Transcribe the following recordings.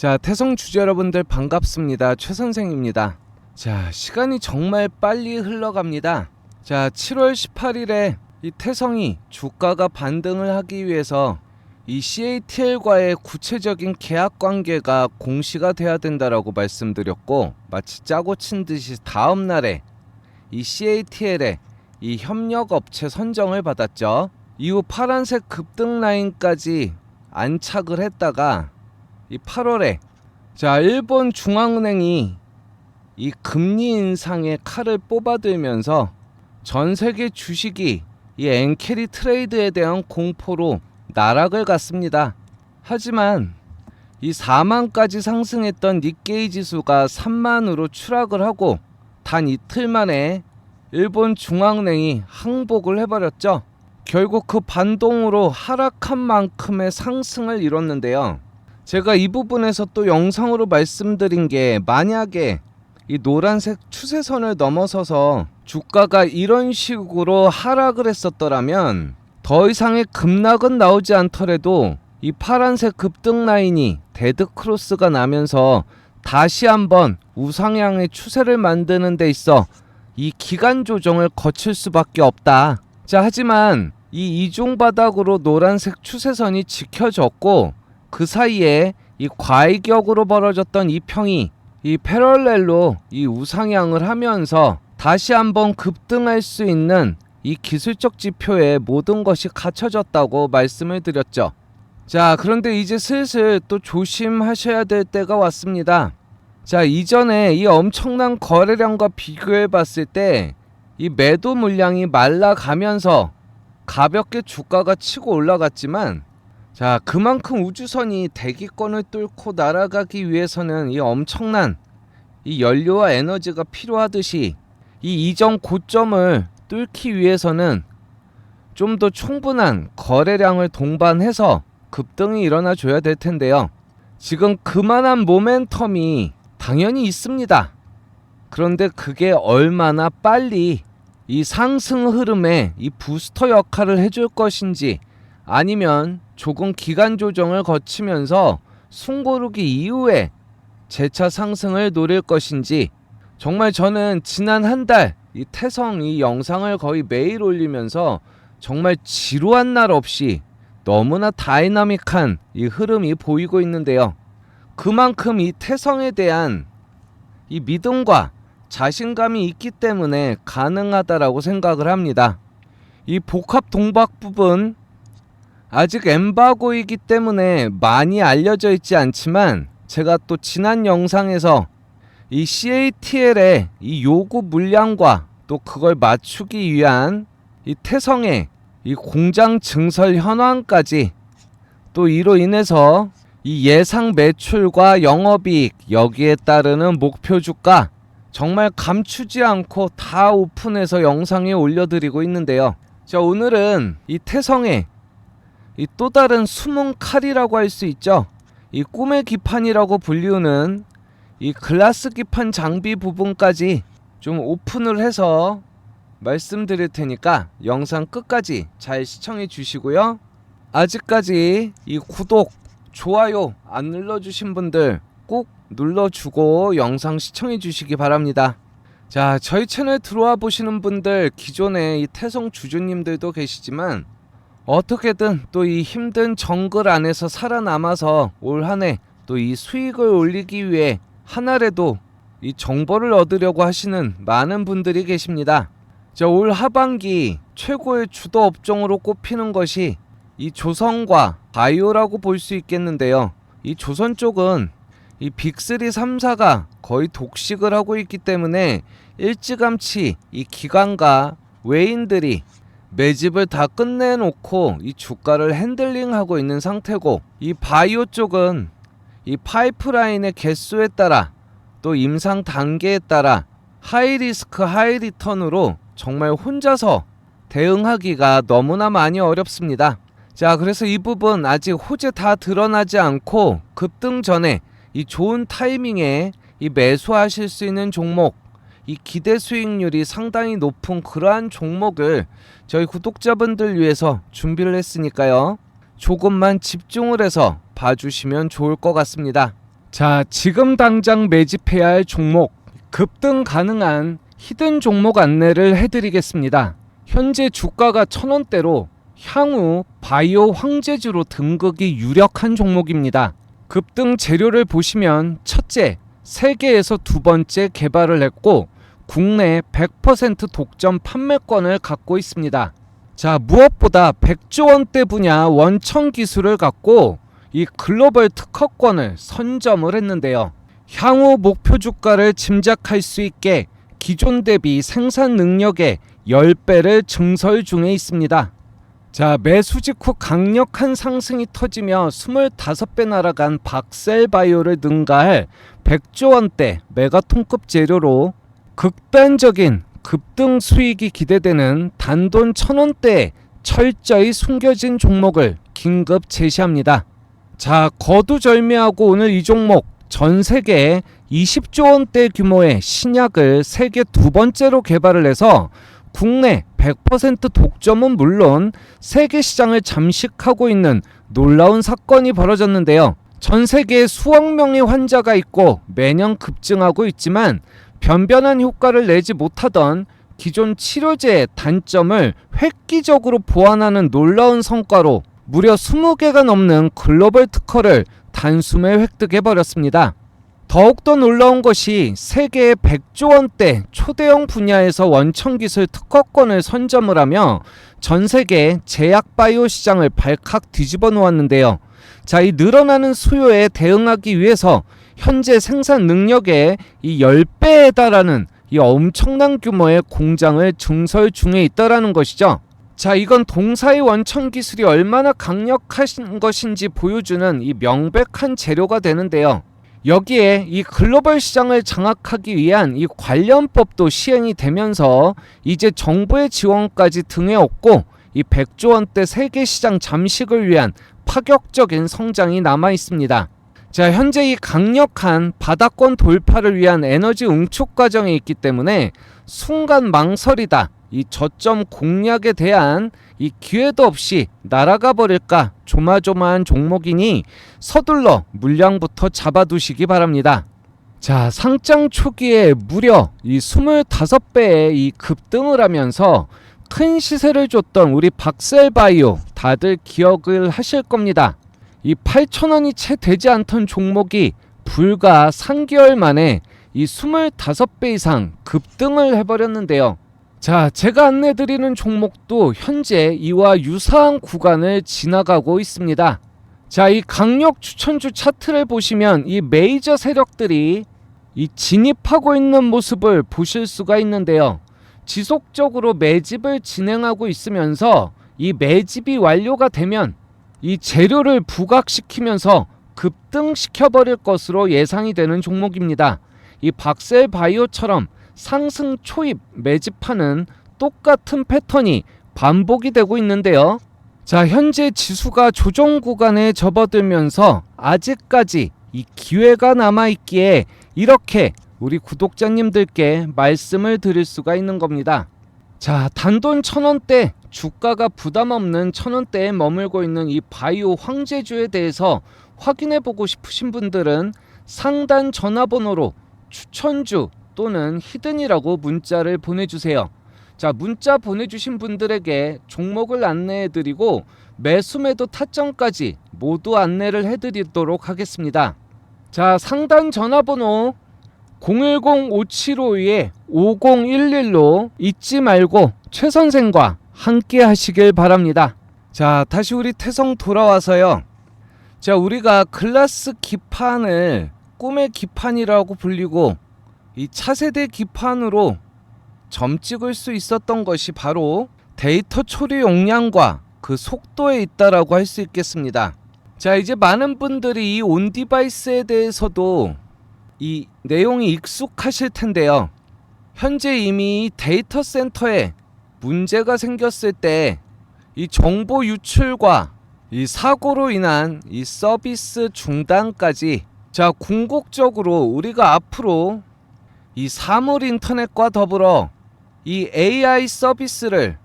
자, 태성 주주 여러분들 반갑습니다. 최 선생입니다. 자, 시간이 정말 빨리 흘러갑니다. 자, 7월 18일에 이 태성이 주가가 반등을 하기 위해서 이 CATL과의 구체적인 계약 관계가 공시가 돼야 된다라고 말씀드렸고 마치 짜고 친 듯이 다음 날에 이 CATL의 이 협력 업체 선정을 받았죠. 이후 파란색 급등 라인까지 안착을 했다가 이 8월에 자 일본 중앙은행이 이 금리 인상의 칼을 뽑아들면서 전 세계 주식이 이 엔캐리 트레이드에 대한 공포로 나락을 갔습니다. 하지만 이 4만까지 상승했던 닉게이 지수가 3만으로 추락을 하고 단 이틀 만에 일본 중앙은행이 항복을 해버렸죠. 결국 그 반동으로 하락한 만큼의 상승을 이뤘는데요. 제가 이 부분에서 또 영상으로 말씀드린 게 만약에 이 노란색 추세선을 넘어서서 주가가 이런 식으로 하락을 했었더라면 더 이상의 급락은 나오지 않더라도 이 파란색 급등 라인이 데드 크로스가 나면서 다시 한번 우상향의 추세를 만드는 데 있어 이 기간 조정을 거칠 수밖에 없다. 자, 하지만 이 이중 바닥으로 노란색 추세선이 지켜졌고 그 사이에 이 과이격으로 벌어졌던 이 평이 이 패럴렐로 이 우상향을 하면서 다시 한번 급등할 수 있는 이 기술적 지표에 모든 것이 갖춰졌다고 말씀을 드렸죠. 자, 그런데 이제 슬슬 또 조심하셔야 될 때가 왔습니다. 자, 이전에 이 엄청난 거래량과 비교해 봤을 때 이 매도 물량이 말라가면서 가볍게 주가가 치고 올라갔지만 자, 그만큼 우주선이 대기권을 뚫고 날아가기 위해서는 이 엄청난 이 연료와 에너지가 필요하듯이 이 이전 고점을 뚫기 위해서는 좀 더 충분한 거래량을 동반해서 급등이 일어나 줘야 될 텐데요. 지금 그만한 모멘텀이 당연히 있습니다. 그런데 그게 얼마나 빨리 이 상승 흐름에 이 부스터 역할을 해줄 것인지 아니면 조금 기간 조정을 거치면서 숨고르기 이후에 재차 상승을 노릴 것인지 정말 저는 지난 한 달 이 태성 이 영상을 거의 매일 올리면서 정말 지루한 날 없이 너무나 다이나믹한 이 흐름이 보이고 있는데요. 그만큼 이 태성에 대한 이 믿음과 자신감이 있기 때문에 가능하다라고 생각을 합니다. 이 복합 동박 부분 아직 엠바고이기 때문에 많이 알려져 있지 않지만 제가 또 지난 영상에서 이 CATL의 이 요구 물량과 또 그걸 맞추기 위한 이 태성의 이 공장 증설 현황까지 또 이로 인해서 이 예상 매출과 영업이익 여기에 따르는 목표 주가 정말 감추지 않고 다 오픈해서 영상에 올려드리고 있는데요. 자 오늘은 이 태성의 이 또 다른 숨은 칼이라고 할 수 있죠. 이 꿈의 기판이라고 불리우는 이 글라스 기판 장비 부분까지 좀 오픈을 해서 말씀드릴 테니까 영상 끝까지 잘 시청해 주시고요. 아직까지 이 구독, 좋아요 안 눌러주신 분들 꼭 눌러주고 영상 시청해 주시기 바랍니다. 자, 저희 채널 들어와 보시는 분들 기존에 이 태성 주주님들도 계시지만 어떻게든 또 이 힘든 정글 안에서 살아남아서 올 한 해 또 이 수익을 올리기 위해 하나라도 이 정보를 얻으려고 하시는 많은 분들이 계십니다. 자, 올 하반기 최고의 주도 업종으로 꼽히는 것이 이 조선과 바이오라고 볼 수 있겠는데요. 이 조선 쪽은 이 빅3 3사가 거의 독식을 하고 있기 때문에 일찌감치 이 기관과 외인들이 매집을 다 끝내놓고 이 주가를 핸들링하고 있는 상태고 이 바이오 쪽은 이 파이프라인의 개수에 따라 또 임상 단계에 따라 하이 리스크 하이 리턴으로 정말 혼자서 대응하기가 너무나 많이 어렵습니다. 자, 그래서 이 부분 아직 호재 다 드러나지 않고 급등 전에 이 좋은 타이밍에 이 매수하실 수 있는 종목, 이 기대 수익률이 상당히 높은 그러한 종목을 저희 구독자분들 위해서 준비를 했으니까요. 조금만 집중을 해서 봐주시면 좋을 것 같습니다. 자, 지금 당장 매집해야 할 종목, 급등 가능한 히든 종목 안내를 해드리겠습니다. 현재 주가가 천원대로 향후 바이오 황제주로 등극이 유력한 종목입니다. 급등 재료를 보시면 첫째, 세계에서 두 번째 개발을 했고 국내 100% 독점 판매권을 갖고 있습니다. 자, 무엇보다 100조 원대 분야 원천 기술을 갖고 이 글로벌 특허권을 선점을 했는데요. 향후 목표 주가를 짐작할 수 있게 기존 대비 생산 능력의 10배를 증설 중에 있습니다. 자, 매수 직후 강력한 상승이 터지며 25배 날아간 박셀바이오를 능가할 100조 원대 메가톤급 재료로 극단적인 급등 수익이 기대되는 단돈 1000원대에 철저히 숨겨진 종목을 긴급 제시합니다. 자, 거두절미하고 오늘 이 종목 전 세계에 20조 원대 규모의 신약을 세계 두 번째로 개발을 해서 국내 100% 독점은 물론 세계 시장을 잠식하고 있는 놀라운 사건이 벌어졌는데요. 전 세계에 수억 명의 환자가 있고 매년 급증하고 있지만 변변한 효과를 내지 못하던 기존 치료제의 단점을 획기적으로 보완하는 놀라운 성과로 무려 20개가 넘는 글로벌 특허를 단숨에 획득해 버렸습니다. 더욱더 놀라운 것이 세계의 100조 원대 초대형 분야에서 원천 기술 특허권을 선점을 하며 전 세계 제약 바이오 시장을 발칵 뒤집어 놓았는데요. 자, 이 늘어나는 수요에 대응하기 위해서 현재 생산 능력의 이 10배에 달하는 이 엄청난 규모의 공장을 증설 중에 있다라는 것이죠. 자, 이건 동사의 원천 기술이 얼마나 강력한 것인지 보여주는 이 명백한 재료가 되는데요. 여기에 이 글로벌 시장을 장악하기 위한 이 관련법도 시행이 되면서 이제 정부의 지원까지 등에 업고 이 100조 원대 세계 시장 잠식을 위한 파격적인 성장이 남아 있습니다. 자, 현재 이 강력한 바닥권 돌파를 위한 에너지 응축 과정에 있기 때문에 순간 망설이다. 이 저점 공략에 대한 이 기회도 없이 날아가 버릴까 조마조마한 종목이니 서둘러 물량부터 잡아두시기 바랍니다. 자, 상장 초기에 무려 이 25배의 이 급등을 하면서 큰 시세를 줬던 우리 박셀바이오 다들 기억을 하실 겁니다. 이 8천 원이 채 되지 않던 종목이 불과 3개월 만에 이 25배 이상 급등을 해버렸는데요. 자, 제가 안내드리는 종목도 현재 이와 유사한 구간을 지나가고 있습니다. 자, 이 강력 추천주 차트를 보시면 이 메이저 세력들이 이 진입하고 있는 모습을 보실 수가 있는데요. 지속적으로 매집을 진행하고 있으면서 이 매집이 완료가 되면 이 재료를 부각시키면서 급등시켜버릴 것으로 예상이 되는 종목입니다. 이 박셀 바이오처럼 상승 초입 매집하는 똑같은 패턴이 반복이 되고 있는데요. 자, 현재 지수가 조정 구간에 접어들면서 아직까지 이 기회가 남아 있기에 이렇게 우리 구독자님들께 말씀을 드릴 수가 있는 겁니다. 자, 단돈 천 원대 주가가 부담 없는 천 원대에 머물고 있는 이 바이오 황제주에 대해서 확인해 보고 싶으신 분들은 상단 전화번호로 추천주 또는 히든이라고 문자를 보내주세요. 자, 문자 보내주신 분들에게 종목을 안내해 드리고 매수매도 타점까지 모두 안내를 해 드리도록 하겠습니다. 자, 상단 전화번호 010-5752-5011로 잊지 말고 최 선생과 함께 하시길 바랍니다. 자, 다시 우리 태성 돌아와서요. 자, 우리가 글라스 기판을 꿈의 기판이라고 불리고 이 차세대 기판으로 점 찍을 수 있었던 것이 바로 데이터 처리 용량과 그 속도에 있다라고 할 수 있겠습니다. 자, 이제 많은 분들이 이 온 디바이스에 대해서도 이 내용이 익숙하실 텐데요. 현재 이미 데이터 센터에 문제가 생겼을 때 이 정보 유출과 이 사고로 인한 이 서비스 중단까지 자 궁극적으로 우리가 앞으로 이 사물 인터넷과 더불어 이 AI 서비스를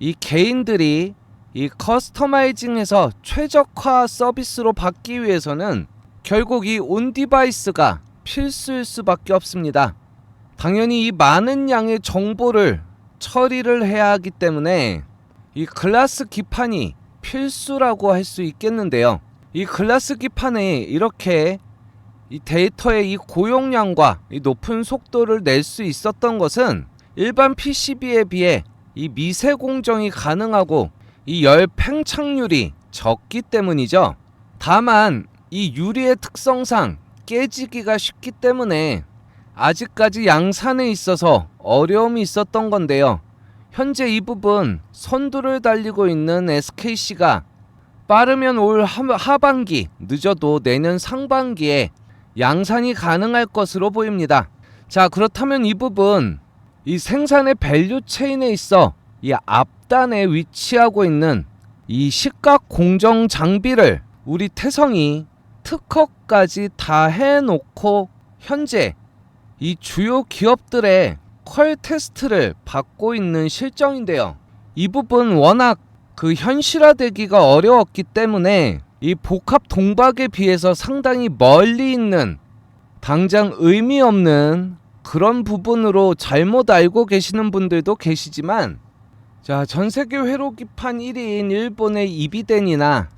이 개인들이 이 커스터마이징해서 최적화 서비스로 받기 위해서는 결국 이 온 디바이스가 필수일 수밖에 없습니다. 당연히 이 많은 양의 정보를 처리를 해야 하기 때문에 이 글라스 기판이 필수라고 할 수 있겠는데요. 이 글라스 기판에 이렇게 이 데이터의 이 고용량과 이 높은 속도를 낼 수 있었던 것은 일반 PCB에 비해 이 미세 공정이 가능하고 이 열 팽창률이 적기 때문이죠. 다만 이 유리의 특성상 깨지기가 쉽기 때문에 아직까지 양산에 있어서 어려움이 있었던 건데요. 현재 이 부분 선두를 달리고 있는 SKC가 빠르면 올 하- 하반기, 늦어도 내년 상반기에 양산이 가능할 것으로 보입니다. 자, 그렇다면 이 부분 이 생산의 밸류 체인에 있어 이 앞단에 위치하고 있는 이 시각 공정 장비를 우리 태성이 특허까지 다 해놓고 현재 이 주요 기업들의 퀄 테스트를 받고 있는 실정인데요. 이 부분 워낙 그 현실화되기가 어려웠기 때문에 이 복합 동박에 비해서 상당히 멀리 있는 당장 의미 없는 그런 부분으로 잘못 알고 계시는 분들도 계시지만 자, 전 세계 회로기판 1위인 일본의 이비덴이나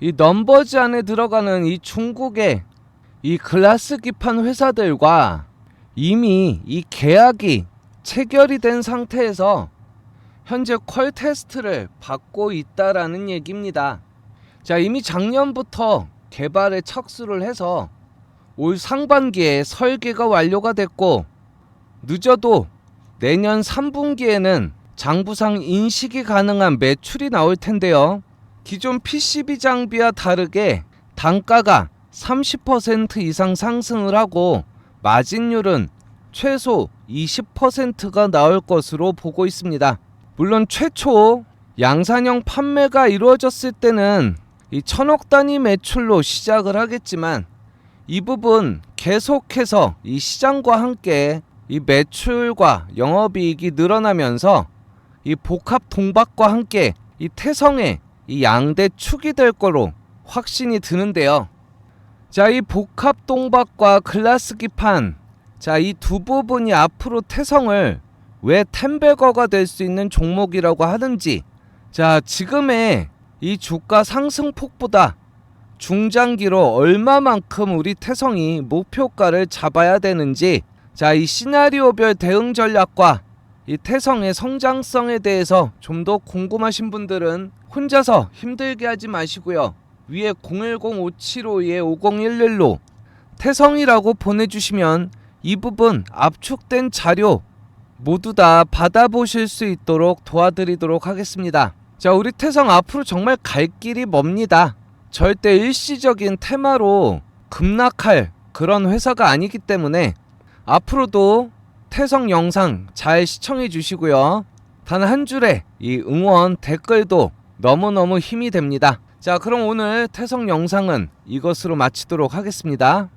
이 넘버즈 안에 들어가는 이 중국의 이 글라스 기판 회사들과 이미 이 계약이 체결이 된 상태에서 현재 퀄 테스트를 받고 있다라는 얘기입니다. 자, 이미 작년부터 개발에 착수를 해서 올 상반기에 설계가 완료가 됐고 늦어도 내년 3분기에는 장부상 인식이 가능한 매출이 나올 텐데요. 기존 PCB 장비와 다르게 단가가 30% 이상 상승을 하고 마진율은 최소 20%가 나올 것으로 보고 있습니다. 물론 최초 양산형 판매가 이루어졌을 때는 이 천억 단위 매출로 시작을 하겠지만 이 부분 계속해서 이 시장과 함께 이 매출과 영업이익이 늘어나면서 이 복합 동박과 함께 이 태성의 이 양대 축이 될 거로 확신이 드는데요. 자, 이 복합 동박과 글라스 기판, 자, 이 두 부분이 앞으로 태성을 왜 템베거가 될 수 있는 종목이라고 하는지, 자, 지금의 이 주가 상승폭보다 중장기로 얼마만큼 우리 태성이 목표가를 잡아야 되는지, 자, 이 시나리오별 대응 전략과 이 태성의 성장성에 대해서 좀 더 궁금하신 분들은 혼자서 힘들게 하지 마시고요. 위에 010-5752-5011로 태성이라고 보내주시면 이 부분 압축된 자료 모두 다 받아보실 수 있도록 도와드리도록 하겠습니다. 자, 우리 태성 앞으로 정말 갈 길이 멉니다. 절대 일시적인 테마로 급락할 그런 회사가 아니기 때문에 앞으로도 태성 영상 잘 시청해 주시고요. 단 한 줄의 이 응원 댓글도 너무너무 힘이 됩니다. 자, 그럼 오늘 태성 영상은 이것으로 마치도록 하겠습니다.